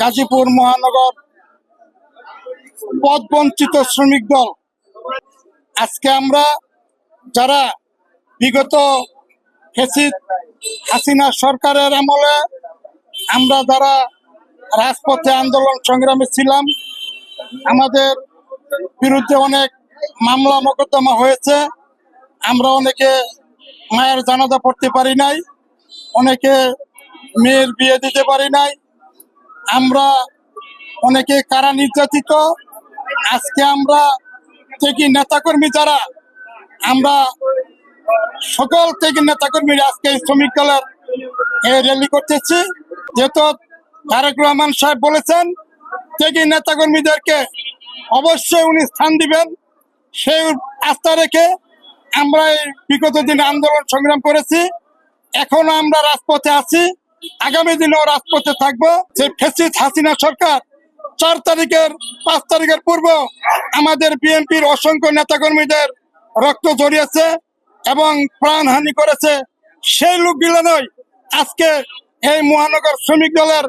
গাজীপুর মহানগর পদ বঞ্চিত শ্রমিক দল। আজকে আমরা যারা বিগত ফেসিদ হাসিনা সরকারের আমলে আমরা যারা রাজপথে আন্দোলন সংগ্রামে ছিলাম, আমাদের বিরুদ্ধে অনেক মামলা মোকদ্দমা হয়েছে। আমরা অনেকে মায়ের জানাজা পড়তে পারি নাই, অনেকে মেয়ের বিয়ে দিতে পারি নাই আমরা অনেকে কারা নির্যাতিত, আজকে আমরা থেকে নেতাকর্মী যারা, আমরা সকল থেকে নেতাকর্মীরা আজকে শ্রমিক দলের র্যালি করতেছি। যেহেতু তারেক রহমান সাহেব বলেছেন থেকে নেতাকর্মীদেরকে অবশ্যই উনি স্থান দিবেন। সেই আস্থা রেখে আমরা বিগত দিনে আন্দোলন সংগ্রাম করেছি। এখনও আমরা রাজপথে আছি। আগামী দিনেও রাজপথে থাকব। যে ফেসিস হাসিনা সরকার চার তারিখের, পাঁচ তারিখের পূর্ব আমাদের বিএনপির অসংখ্য নেতাকর্মীদের রক্ত ঝরিয়েছে এবং প্রাণহানি করেছে। সেই লোকগুলো নয়, আজকে এই মহানগর শ্রমিক দলের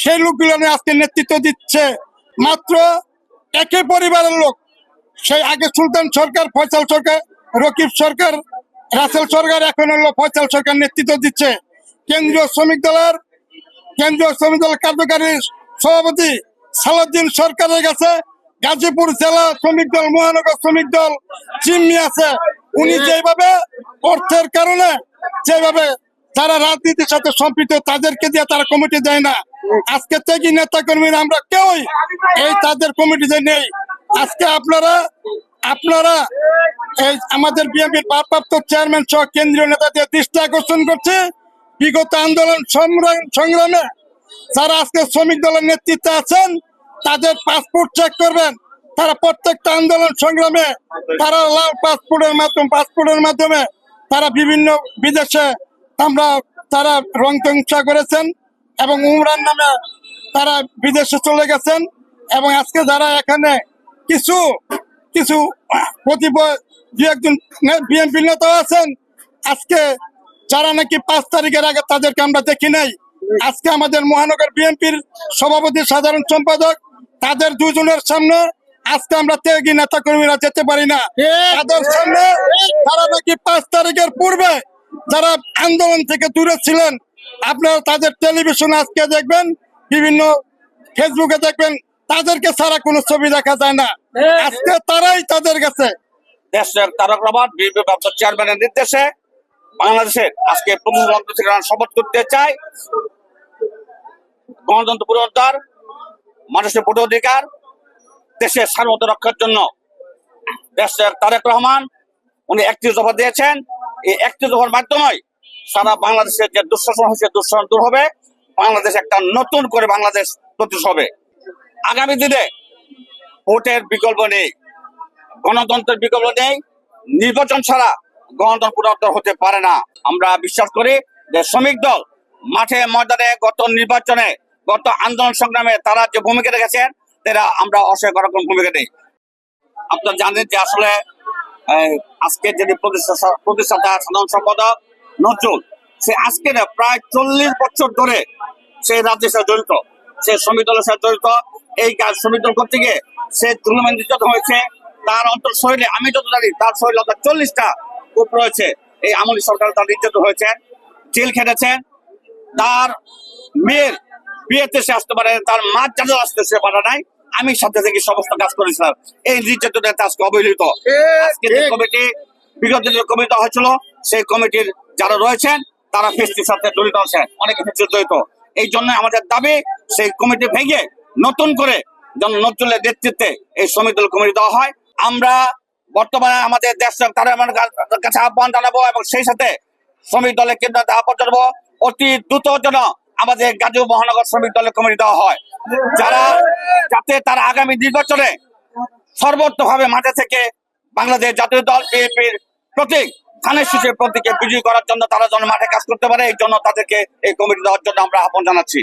সেই লোকগুলো নয় আজকে নেতৃত্ব দিচ্ছে। মাত্র একই পরিবারের লোক, সেই আগে সুলতান সরকার, ফয়সাল সরকার, রকিব সরকার, রাসেল সরকার, এখন হলো ফয়সাল সরকার নেতৃত্ব দিচ্ছে। কেন্দ্রীয় শ্রমিক দলের কেন্দ্রীয় শ্রমিক দলের কার্যকারী সভাপতি সালাউদ্দিন সরকারের কাছে গাজীপুর জেলা শ্রমিক দল মহানগর শ্রমিক দল জিম্মি আছে। উনি যেভাবে অর্থের কারণে যেভাবে যারা রাজনীতির সাথে সম্পৃক্ত তাদেরকে দিয়ে তারা কমিটি দেয় না। আজকে থেকে নেতা কর্মীরা আমরা কেউই এই তাদের কমিটি কমিটিতে নেই। আজকে আপনারা আপনারা এই আমাদের বিএনপির ভারপ্রাপ্ত চেয়ারম্যান সহ কেন্দ্রীয় নেতাদের দৃষ্টি আকর্ষণ করছে। বিগত আন্দোলন সংগ্রাম যারা আজকে শ্রমিক দলের নেতৃত্বে আছেন, তাদের পাসপোর্ট চেক করবেন। তারা প্রত্যেকটা আন্দোলন সংগ্রামে তারা লাল পাসপোর্টের মাধ্যমে পাসপোর্টের মাধ্যমে তারা বিভিন্ন বিদেশে আমরা তারা রং তংসা করেছেন এবং উমরান নামে তারা বিদেশে চলে গেছেন এবং আজকে যারা এখানে কিছু কিছু কতিপয় দু একজন বিএনপি নেতা আছেন, আজকে যারা নাকি পাঁচ তারিখের আগে তাদেরকে আমরা দেখি নাই, আজকে আমাদের মহানগর বিএনপির সভাপতি সাধারণ সম্পাদক, তাদের দুজনের সামনে আজকে আমরা ত্যাগী নেতা কর্মীরা যেতে পারি না। তাদের সামনে তারা নাকি পাঁচ তারিখের পূর্বে যারা আন্দোলন থেকে দূরে ছিলেন, আপনারা তাদের টেলিভিশন আজকে দেখবেন, বিভিন্ন ফেসবুকে দেখবেন, তাদেরকে ছাড়া কোনো ছবি দেখা যায় না। আজকে তারাই তাদের কাছে। দেশের তারক রহমান, বিএনপি চেয়ারম্যানের নির্দেশে বাংলাদেশের আজকে প্রতিষ্ঠান থেকে শপথ করতে চাই। গণতন্ত্র পুনরুদ্ধার, মানুষের ভোট অধিকার, দেশের সার্বভৌম রক্ষার জন্য। দেশের তারেক রহমান, উনি একটি দফা দিয়েছেন। এই একটি দফার মাধ্যমে সারা বাংলাদেশের যে দুঃশাসন হয়েছে, দুঃশাসন দূর হবে। বাংলাদেশ একটা নতুন করে বাংলাদেশ প্রতিষ্ঠা হবে। আগামী দিনে ভোটের বিকল্প নেই, গণতন্ত্রের বিকল্প নেই, নির্বাচন ছাড়া গণতন্ত্র হতে পারে না। আমরা বিশ্বাস করি যে শ্রমিক দল মাঠে ময়দানে গত নির্বাচনে, গত আন্দোলন সংগ্রামে তারা যে ভূমিকা রেখেছেন, তারা আমরা অসহায় রকম ভূমিকা নেই। আপনারা জানেন যে আসলে আজকে যিনি প্রতিষ্ঠাতা সাধারণ সম্পাদক নজরুল, সে আজকে প্রায় চল্লিশ বছর ধরে সে রাজ্যের সাথে জড়িত, সে শ্রমিক দলের সাথে জড়িত। এই কাজ শ্রমিক দল করতে গিয়ে সে দুর্নীতি নির্যাতন হয়েছে, তার অন্তর শরীরে আমি যত জানি তার শরীরে চল্লিশটা কূপ রয়েছে। এই আমলি সরকার তার নির্যাতন হয়েছে জেল খেটেছেন তার মেয়ের বিয়েতে সে আসতে পারে তার মা জানা আসতে সে পারে নাই। আমি সাথে থেকে সমস্ত কাজ করেছিলাম। এই নির্যাতনের আজকে অবহেলিত। আজকে যে কমিটি বিগত যে কমিটি হয়েছিল সেই কমিটির যারা রয়েছেন তারা ফেস্টির সাথে জড়িত আছেন। অনেকে ফেস্টির জড়িত। এই জন্য আমাদের দাবি সেই কমিটি ভেঙে নতুন করে যেন নজরুলের নেতৃত্বে এই শ্রমিক দল কমিটি দেওয়া হয়। আমরা বর্তমানে আমাদের দেশ তারা কাছে আহ্বান জানাব এবং সেই সাথে শ্রমিক দলের কেন্দ্র আহ্বান জানাব অতি দ্রুত যেন আমাদের গাজীপুর মহানগর শ্রমিক দলের কমিটি দেওয়া হয়। যারা যাতে তারা আগামী নির্বাচনে সর্বোচ্চভাবে মাঠে থেকে বাংলাদেশ জাতীয় দল, বিএনপির প্রতীক, ধানের শীষের প্রতীকে বিজয়ী করার জন্য তারা যেন মাঠে কাজ করতে পারে, এই জন্য তাদেরকে এই কমিটি দেওয়ার জন্য আমরা আহ্বান জানাচ্ছি।